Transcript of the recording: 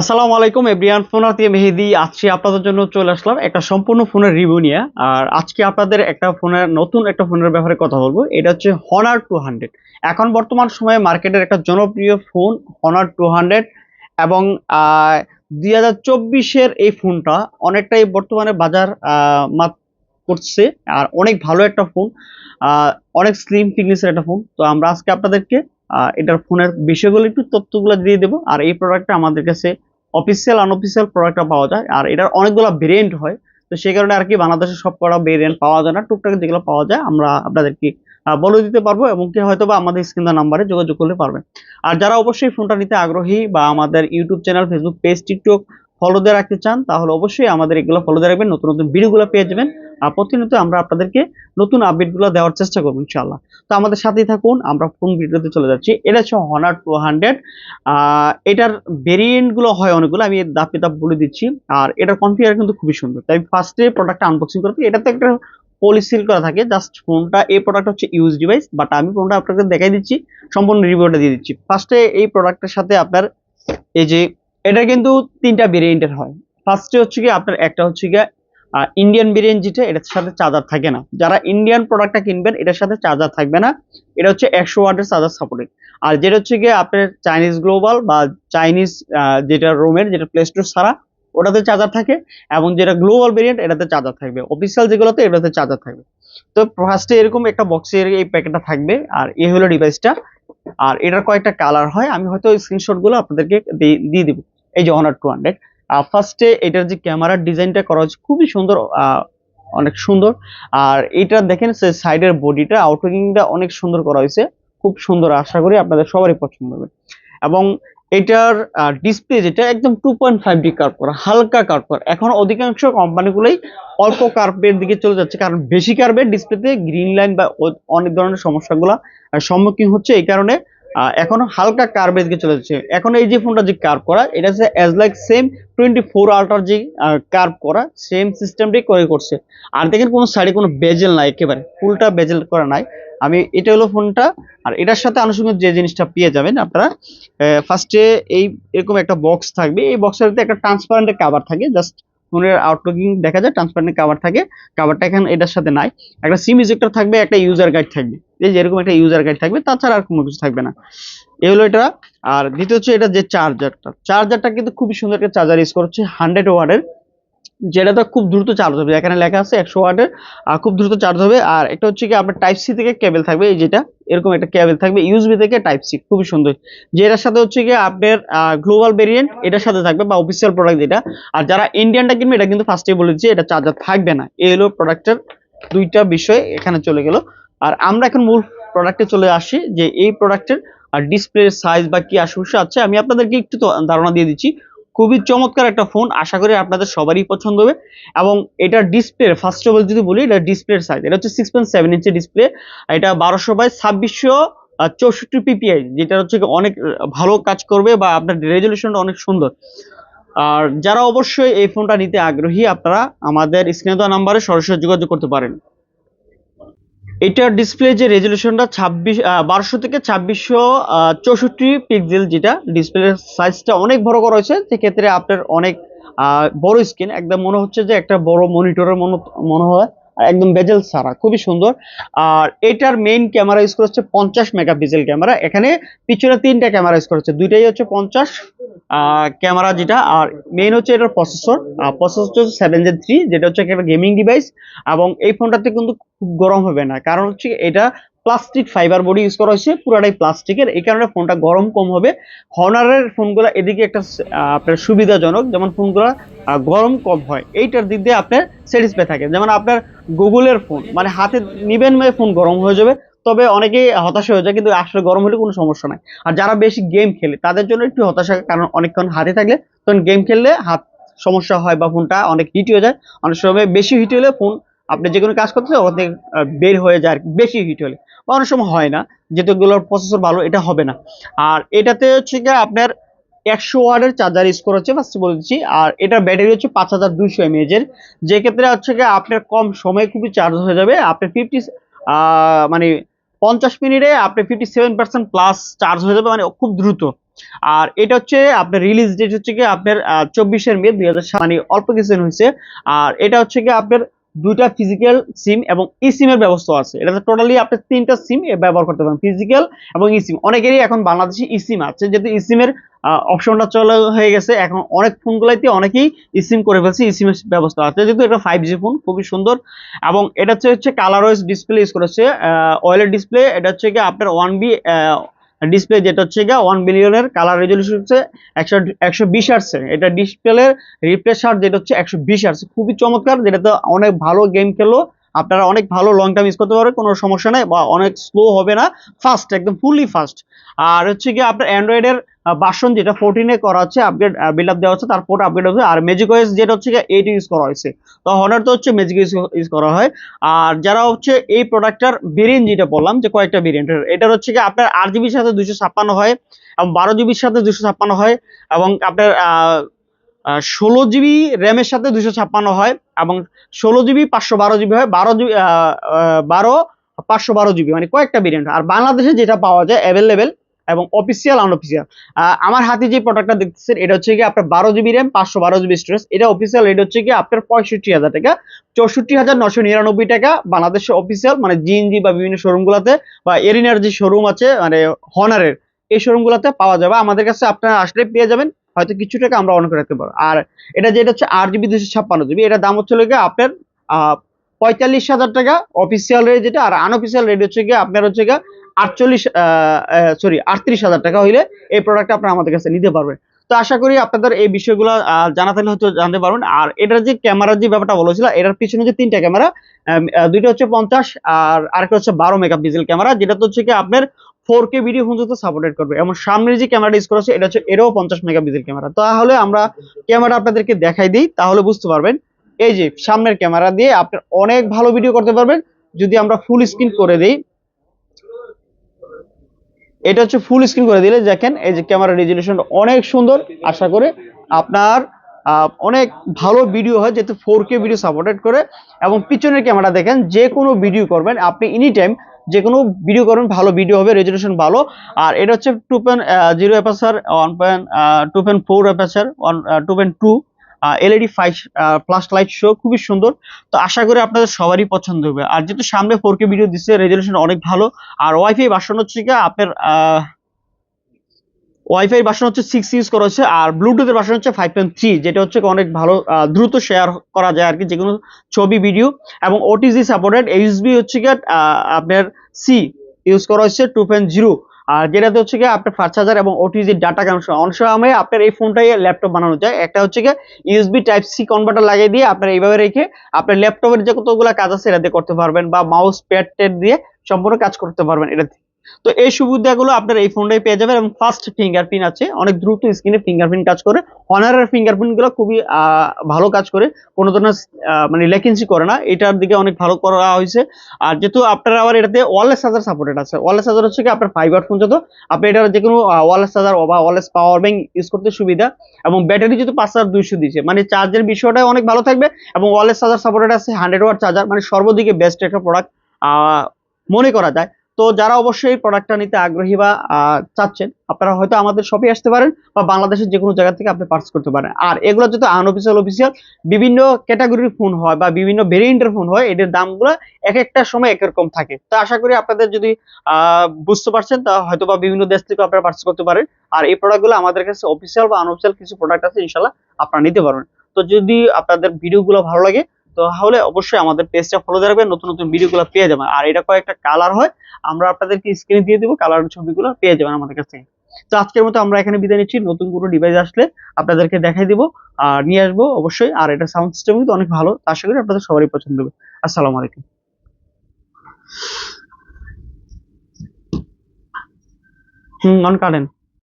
আসসালামু আলাইকুম এব্রিয়ান ফোন দিয়ে মেহেদি। আজকে আপনাদের জন্য চলে আসলাম একটা সম্পূর্ণ ফোনের রিভিউ নিয়ে। আর আজকে আপনাদের একটা ফোনের, নতুন একটা ফোনের ব্যাপারে কথা বলব। এটা হচ্ছে হনার টু হান্ড্রেড এখন বর্তমান সময়ে মার্কেটের একটা জনপ্রিয় ফোন হনার টু হান্ড্রেড এবং দুই হাজার চব্বিশের এই ফোনটা অনেকটাই বর্তমানে বাজার করছে। আর অনেক ভালো একটা ফোন। অনেক স্লিম ফিটনেসের একটা ফোন। তো আমরা আজকে আপনাদেরকে এটার ফোনের বিষয়গুলো, একটু তথ্যগুলো দিয়ে দেবো। আর এই প্রোডাক্টটা আমাদের কাছে অফিসিয়াল আনঅফিসিয়াল প্রোডাক্টটা পাওয়া যায়। আর এটার অনেকগুলো ভেরিয়েন্ট হয়। তো সেই কারণে আর কি বাংলাদেশে সব করা ভেরিয়েন্ট পাওয়া যায় না। টুকটাক যেগুলো পাওয়া যায়, আমরা আপনাদেরকে বলে দিতে পারব এবং কি হয়তো বা আমাদের স্ক্রিন নাম্বারে যোগাযোগ করতে পারবেন। আর যারা অবশ্যই ফোনটা নিতে আগ্রহী বা আমাদের YouTube channel Facebook page TikTok follow দিয়ে রাখতে চান, তাহলে অবশ্যই আমাদের এগুলো ফলো দিয়ে রাখবেন। নতুন নতুন ভিডিওগুলো পেয়ে যাবেন। প্রতিনিয়ত আমরা আপনাদেরকে নতুন আপডেটগুলো দেওয়ার চেষ্টা করব ইনশাল্লাহ তো আমাদের সাথেই থাকুন, আমরা ফোন ভিডিওতে চলে যাচ্ছি, এটা হচ্ছে হনার টু হান্ড্রেড এটার ভেরিয়েন্টগুলো হয় অনেকগুলো, আমি ধাপে ধাপ বলে দিচ্ছি। আর এটার কনফিগার কিন্তু খুবই সুন্দর। তাই ফার্স্টে প্রোডাক্টটা আনবক্সিং করতে এটাতে একটা পলিসিল করা থাকে। জাস্ট ফোনটা এই প্রোডাক্ট হচ্ছে ইউজ ডিভাইস বাট আমি ফোনটা আপনাকে দেখাই দিচ্ছি, সম্পূর্ণ রিভিউটা দিয়ে দিচ্ছি। ফার্স্টে এই প্রোডাক্টের সাথে আপনার এই যে, এটা কিন্তু তিনটা ভেরিয়েন্টের হয়। ফার্স্টে হচ্ছে কি আপনার একটা হচ্ছে গিয়ে ইন্ডিয়ান ভেরিয়েন্ট যেটা এটার সাথে চার্জার থাকে না। যারা ইন্ডিয়ান প্রোডাক্টটা কিনবেন, এটার সাথে চার্জার থাকবে না। এটা হচ্ছে একশো ওয়াটের চার্জার সাপোর্টেড আর যেটা হচ্ছে গিয়ে আপনার চাইনিজ গ্লোবাল বা চাইনিজ যেটা রোমের যেটা প্লে স্টোর ছাড়া, ওটাতে চার্জার থাকে এবং যেটা গ্লোবাল ভেরিয়েন্ট এটাতে চার্জার থাকবে। অফিসিয়াল যেগুলোতে এটাতে চার্জার থাকবে। তো ফার্স্টে এরকম একটা বক্সের এই প্যাকেটটা থাকবে। আর এই হলো ডিভাইসটা আর এটার কয়েকটা কালার হয়। আমি হয়তো স্ক্রিনশটগুলো আপনাদেরকে দিয়ে দিব। এই যে অনার টু হান্ড্রেড ফার্স্টে এটার যে ক্যামেরার ডিজাইনটা করা হয়েছে, খুবই সুন্দর অনেক সুন্দর। আর এটা দেখেন সাইডের বডিটা আউটলুকিংটা অনেক সুন্দর করা হয়েছে। খুব সুন্দর, আশা করি আপনাদের সবারই পছন্দ হবে। এবং এটার ডিসপ্লে যেটা, একদম two point five D curve করা হালকা কার্ভ করা এখন অধিকাংশ কোম্পানিগুলোই অল্প কার্ভের দিকে চলে যাচ্ছে, কারণ বেশি কার্ভের ডিসপ্লেতে গ্রিন লাইন বা অনেক ধরনের সমস্যাগুলো সম্মুখীন হচ্ছে। এই কারণে এখন হালকা কার্ভের দিকে চলে যাচ্ছে। এখন এই যে ফোনটা যে কার্ভ করা, এটা হচ্ছে as like same twenty four আল্ট্রার যে কার্ভ করা সেম সিস্টেমটাই করে করছে। আর দেখেন কোনো সাইডে কোনো বেজেল নাই, একেবারে ফুলটা বেজেল করা নাই। আমি, এটা হলো ফোনটা আর এটার সাথে আনুষঙ্গিক যে জিনিসটা পেয়ে যাবেন আপনারা ফার্স্টে এই এরকম একটা বক্স থাকবে। এই বক্সের একটা ট্রান্সপারেন্ট কাভার থাকে জাস্ট ফোনের আউটলুকিং দেখা যায় ট্রান্সপারেন্ট কাভার থাকে কাভারটা এখন এটার সাথে নাই। একটা সিম ইজেক্টর থাকবে, একটা ইউজার গাইড থাকবে। এই যেরকম একটা ইউজার গাইড থাকবে, তাছাড়া আর কোনো কিছু থাকবে না। এই হলো এটা। আর দ্বিতীয় হচ্ছে এটা যে চার্জারটা চার্জারটা কিন্তু খুবই সুন্দর একটা চার্জার ইউজ করছে হান্ড্রেড ওয়ার্ডের যেটা তো খুব দ্রুত চার্জ হবে, এখানে লেখা আছে একশো ওয়াটের খুব দ্রুত চার্জ হবে। আর এটা হচ্ছে কি, আপনার টাইপ সি থেকে কেবল থাকবে, এই যেটা, এরকম একটা কেবল থাকবে ইউএসবি থেকে টাইপ সি খুবই সুন্দর। যেটার সাথে হচ্ছে কি, আপনার গ্লোবাল ভেরিয়েন্ট এটার সাথে থাকবে বা অফিসিয়াল প্রোডাক্ট যেটা। আর যারা ইন্ডিয়ানটা কিনবে, এটা কিন্তু ফার্স্টে বলেছি এটা চার্জার থাকবে না। এই হলো প্রোডাক্টের দুইটা বিষয় এখানে চলে গেল। আর আমরা এখন মূল প্রোডাক্টে চলে আসি, যে এই প্রোডাক্টের আর ডিসপ্লে সাইজ বা কি সমস্যা আছে। আমি আপনাদেরকে একটু ধারণা দিয়ে দিচ্ছি। খুবই চমৎকার একটা ফোন আশা করি আপনাদের সবারই পছন্দ হবে। এবং এটার ডিসপ্লে ফার্স্ট অফ অল যদি বলি, এটা ডিসপ্লের সাইজ এটা হচ্ছে six point seven inch display এটা বারোশো বাই ছাব্বিশশো চৌষট্টি পিপিআই যেটা হচ্ছে অনেক ভালো কাজ করবে বা আপনার রেজলিউশনটা অনেক সুন্দর। আর যারা অবশ্যই এই ফোনটা নিতে আগ্রহী, আপনারা আমাদের স্ক্রিনে দেওয়া নাম্বারে সরাসরি যোগাযোগ করতে পারেন। এটার ডিসপ্লে যে রেজলিউশনটা ছাব্বিশ বারোশো থেকে ছাব্বিশশো চৌষট্টি পিক্সেল যেটা ডিসপ্লের সাইজটা অনেক বড় করা হয়েছে, সেক্ষেত্রে আপনার অনেক বড় স্ক্রিন একদম মনে হচ্ছে যে একটা বড় মনিটরের মনে মনে হয়। একদম বেজেল সারা খুবই সুন্দর। আর এটার মেইন ক্যামেরা ইউজ করেছে পঞ্চাশ মেগাপিক্সেল ক্যামেরা এখানে পিছনে তিনটা ক্যামেরা ইউজ করেছে দুইটাই হচ্ছে পঞ্চাশ ক্যামেরা যেটা। আর মেইন হচ্ছে এটার প্রসেসর প্রসেসর হচ্ছে সেভেন জেড থ্রি যেটা হচ্ছে একটা গেমিং ডিভাইস এবং এই ফোনটাতে কিন্তু খুব গরম হবে না। কারণ হচ্ছে এটা প্লাস্টিক ফাইবার বডি ইউজ করা হয়েছে, পুরাটাই প্লাস্টিকের এই কারণে ফোনটা গরম কম হবে। হনারের ফোনগুলো এদিকে একটা আপনার সুবিধাজনক, যেমন ফোনগুলো গরম কম হয়। এইটার দিক দিয়ে আপনার স্যাটিসফাই থাকে। যেমন আপনার গুগলের ফোন মানে হাতে নিবেন মেয়ে ফোন গরম হয়ে যাবে, তবে অনেকেই হতাশা হয়ে যায়, কিন্তু আসলে গরম হলে কোনো সমস্যা নাই। আর যারা বেশি গেম খেলে, তাদের জন্য একটু হতাশা, কারণ অনেকক্ষণ হাতে থাকলে, তখন গেম খেললে হাত সমস্যা হয় বা ফোনটা অনেক হিট হয়ে যায়। অনেক সময় বেশি হিট হলে ফোন আপনি যে কোনো কাজ করতে ওখান থেকে বের হয়ে যায় আর কি, বেশি হিট হলে। বা অনেক সময় হয় না যেহেতু এগুলোর প্রসেসর ভালো এটা হবে না। আর এটাতে হচ্ছে গিয়ে আপনার একশো ওয়ার্ডের চার্জার ইউজ হচ্ছে ফার্স্ট বলেছি আর এটার ব্যাটারি হচ্ছে পাঁচ হাজার দুইশো এমএএচ এর। যে ক্ষেত্রে হচ্ছে গিয়ে আপনার কম সময়ে খুবই চার্জ হয়ে যাবে। আপনার ফিফটি মানে পঞ্চাশ মিনিটে আপনি fifty seven percent plus charge হয়ে যাবে মানে খুব দ্রুত। আর এটা হচ্ছে আপনার রিলিজ ডেট হচ্ছে কি আপনার চব্বিশের মে দুই হাজার মানে অল্প কিছুদিন হয়েছে। আর এটা হচ্ছে কি আপনার দুইটা ফিজিক্যাল সিম এবং ই সিম এর ব্যবস্থা আছে। এটাতে টোটালি আপনি তিনটা সিম ব্যবহার করতে পারেন ফিজিক্যাল এবং ই সিম অনেকেরই এখন বাংলাদেশে ই সিম আছে, যেহেতু ই সিম এর অপশনটা চলে হয়ে গেছে, এখন অনেক ফোনগুলাইতে অনেকেই ই সিম করে ফেলছে ই সিম এর ব্যবস্থা আছে। যেহেতু এটা ফাইভ জি ফোন খুবই সুন্দর। এবং এটা হচ্ছে হচ্ছে কালার ওয়াইজ ডিসপ্লে ইউজ করেছে ওয়েলের ডিসপ্লে এটা হচ্ছে কি আপনার ওয়ান বি ডিসপ্লে যেটা হচ্ছে গিয়ে ওয়ান বিলিয়নের কালার রেজলিউশন হচ্ছে একশো একশো বিশ এটা ডিসপ্লের রিফ্রেশার যেটা হচ্ছে একশো বিশ খুবই চমৎকার, যেটাতে অনেক ভালো গেম খেলো আপনারা অনেক ভালো লং টাইম ইউজ করতে পারবেন, কোনো সমস্যা নেই বা অনেক স্লো হবে না ফাস্ট একদম ফুললি ফাস্ট আর হচ্ছে কি আপনার অ্যান্ড্রয়েডের বাসন যেটা ফোরটিনে করা হচ্ছে আপগ্রেড বিল্ড আপ দেওয়া হচ্ছে, তারপর আপগ্রেড হচ্ছে আর ম্যাজিক ওয়েস যেটা হচ্ছে গিয়ে এইট ইউজ করা হয়েছে। তো হনার তো হচ্ছে ম্যাজিক ইউজ করা হয়। আর যারা হচ্ছে এই প্রোডাক্টটার ভেরিয়েন্ট যেটা বললাম, যে কয়েকটা ভেরিয়েন্ট এটার হচ্ছে কি আপনার আট জিবির সাথে দুশো ছাপ্পান্ন হয় এবং বারো জিবির সাথে দুশো ছাপ্পান্ন হয় এবং আপনার ষোলো জিবি র্যামের সাথে দুশো ছাপ্পান্ন হয় এবং ষোলো জিবি পাঁচশো বারো জিবি হয়, বারো জিবি বারো, পাঁচশো বারো জিবি মানে কয়েকটা ভেরিয়েন্ট আর বাংলাদেশে যেটা পাওয়া যায় অ্যাভেলেবেল এবং অফিসিয়াল আনঅফিসিয়াল আমার হাতে যে প্রোডাক্টটা দেখতেছেন, এটা হচ্ছে কি আপনার বারো জিবি র্যাম, পাঁচশো বারো জিবি স্টোরেজ এটা অফিসিয়াল রেট হচ্ছে কি আপনার পঁয়ষট্টি হাজার টাকা, চৌষট্টি হাজার নশো নিরানব্বই টাকা বাংলাদেশের অফিসিয়াল মানে জিএনজি বা বিভিন্ন শোরুমগুলোতে বা এরিনার যে শোরুম আছে মানে হনারের এই শোরুমগুলোতে পাওয়া যাবে। আমাদের কাছে আপনারা আসলে পেয়ে যাবেন হয়তো কিছু টাকা আমরা অন করে রাখতে পারব। আর এটা যেটা হচ্ছে আট জিবি দুশো ছাপ্পান্ন জিবি এটা দাম হচ্ছে গিয়ে আপনার পঁয়তাল্লিশ হাজার টাকা অফিসিয়াল রেট যেটা, আর আনঅফিসিয়াল রেট হচ্ছে গিয়ে আপনার হচ্ছে গিয়ে আটচল্লিশ সরি আটত্রিশ হাজার টাকা হইলে এই প্রোডাক্টটা আপনারা আমাদের কাছে নিতে পারবেন। তো আশা করি আপনাদের এই বিষয়গুলো জানা থাকলে হয়তো জানতে পারবেন। আর এটার যে ক্যামেরার যে ব্যাপারটা বলেছিল এটার পিছনে যে তিনটা ক্যামেরা দুইটা হচ্ছে পঞ্চাশ, আর আরেকটা হচ্ছে বারো মেগাপিক্সেল ক্যামেরা যেটা তো হচ্ছে কি আপনার ফোর কে ভিডিও পর্যন্ত সাপোর্টেড করবে। এবং সামনের যে ক্যামেরাটা ইউজ করেছে এটা হচ্ছে এটাও পঞ্চাশ মেগাপিক্সেল ক্যামেরা তাহলে আমরা ক্যামেরা আপনাদেরকে দেখাই দিই, তাহলে বুঝতে পারবেন। এই যে সামনের ক্যামেরা দিয়ে আপনার অনেক ভালো ভিডিও করতে পারবেন। যদি আমরা ফুল স্ক্রিন করে দিই, এটা হচ্ছে ফুল স্ক্রিন করে দিলে দেখেন, এই যে ক্যামেরা রেজলিউশন অনেক সুন্দর। আশা করে আপনার অনেক ভালো ভিডিও হয় যেহেতু ফোর কে ভিডিও সাপোর্টেড করে এবং পিছনের ক্যামেরা দেখেন, যে কোনো ভিডিও করবেন, আপনি এনি টাইম যে কোনো ভিডিও করবেন, ভালো ভিডিও হবে রেজলিউশন ভালো। আর এটা হচ্ছে two point zero aperture one point two point four aperture one two point two LED five flash light show খুবই সুন্দর। তো আশা করি আপনাদের সবারই পছন্দ হবে। আর যেহেতু সামনে ফোর কে ভিডিও দিচ্ছে রেজলিউশন অনেক ভালো। আর ওয়াইফাই বাসন হচ্ছে কি আপনার ওয়াইফাই বাসন হচ্ছে সিক্স ইউজ করা হচ্ছে, আর ব্লুটুথের বাসন হচ্ছে ফাইভ পয়েন্ট থ্রি যেটা হচ্ছে অনেক ভালো দ্রুত শেয়ার করা যায় আর কি যে কোনো ছবি ভিডিও এবং ওটিজি সাপোর্টেড এইচবি হচ্ছে কি আপনার সি ইউজ করা হচ্ছে টু পয়েন্ট জিরো আর যেটাতে হচ্ছে গিয়ে আপনার পাঁচ চার্জার এবং ওটিজি ডাটা কানেকশন অনেক সময় আপনার এই ফোনটাই ল্যাপটপ বানানো যায়। একটা হচ্ছে গিয়ে ইউএসবি টাইপ সি কনভার্টার লাগিয়ে দিয়ে আপনার এইভাবে রেখে আপনার ল্যাপটপের যে কতগুলো কাজ আছে, এটা দিয়ে করতে পারবেন বা মাউস প্যাড টেড দিয়ে সম্পূর্ণ কাজ করতে পারবেন এটা তো এই সুবিধাগুলো আপনার এই ফোনটাই পেয়ে যাবেন এবং ফার্স্ট ফিঙ্গারপ্রিন্ট আছে। অনেক দ্রুত স্ক্রিনে ফিঙ্গারপ্রিন্ট কাজ করে। অনারের ফিঙ্গারপ্রিন্টগুলো খুবই ভালো কাজ করে। কোনো ধরনের মানে লেকেন্সি করে না। এটার দিকে অনেক ভালো করা হয়েছে। আর যেহেতু আপনার আবার এটাতে ওয়ারলেস চার্জার সাপোর্টেড আছে। ওয়ারলেস চার্জার হচ্ছে কি আপনার ফাইভ ফোন যত, আপনি এটার যে কোনো ওয়ারলেস চার্জার বা ওয়ারলেস পাওয়ার ব্যাংক ইউজ করতে সুবিধা। এবং ব্যাটারি যেহেতু পাঁচ হাজার দুইশো দিচ্ছে মানে চার্জের বিষয়টা অনেক ভালো থাকবে এবং ওয়ারলেস চার্জার সাপোর্টেড আছে। হান্ড্রেড ওয়াট চার্জার মানে সর্বদিকে বেস্ট একটা প্রোডাক্ট মনে করা যায়। তো যারা অবশ্যই প্রোডাক্টটা নিতে আগ্রহী বা চাচ্ছেন, আপনারা হয়তো আমাদের শপে আসতে পারেন বা বাংলাদেশের যে কোনো জায়গা থেকে আপনি পার্স করতে পারেন। আর এগুলো যদি আনঅফিসিয়াল অফিসিয়াল বিভিন্ন ক্যাটাগরির ফোন হয় বা বিভিন্ন ভেরিয়েন্টের ফোন হয়, এদের দামগুলো এক একটা সময় এক রকম থাকে। তো আশা করি আপনাদের যদি বুঝতে পারছেন, তা হয়তো বা বিভিন্ন দেশ থেকে আপনারা পার্স করতে পারেন। আর এই প্রোডাক্টগুলো আমাদের কাছে অফিসিয়াল বা আনঅফিসিয়াল কিছু প্রোডাক্ট আছে ইনশাল্লাহ আপনারা নিতে পারবেন। তো যদি আপনাদের ভিডিওগুলো ভালো লাগে তাহলে অবশ্যই আমাদের পেজটা ফলো রাখবেন, নতুন নতুন ভিডিওগুলো পেয়ে যাবেন। আর এটা কয়েকটা কালার হয় আমরা আপনাদেরকে স্ক্রিনে দিয়ে দিব কালার ছবিগুলো পেয়ে যাবেন আমাদের কাছে। তো আজকের মতো আমরা এখানে বিদায় নিচ্ছি। নতুন কোনো ডিভাইস আসলে আপনাদেরকে দেখাই দিব। আর নিয়ে আসব অবশ্যই। আর এটা সাউন্ড সিস্টেম কিন্তু অনেক ভালো। আশা করি আপনাদের সবারই পছন্দ হবে। আসসালামু আলাইকুম। হুম অন কাটেন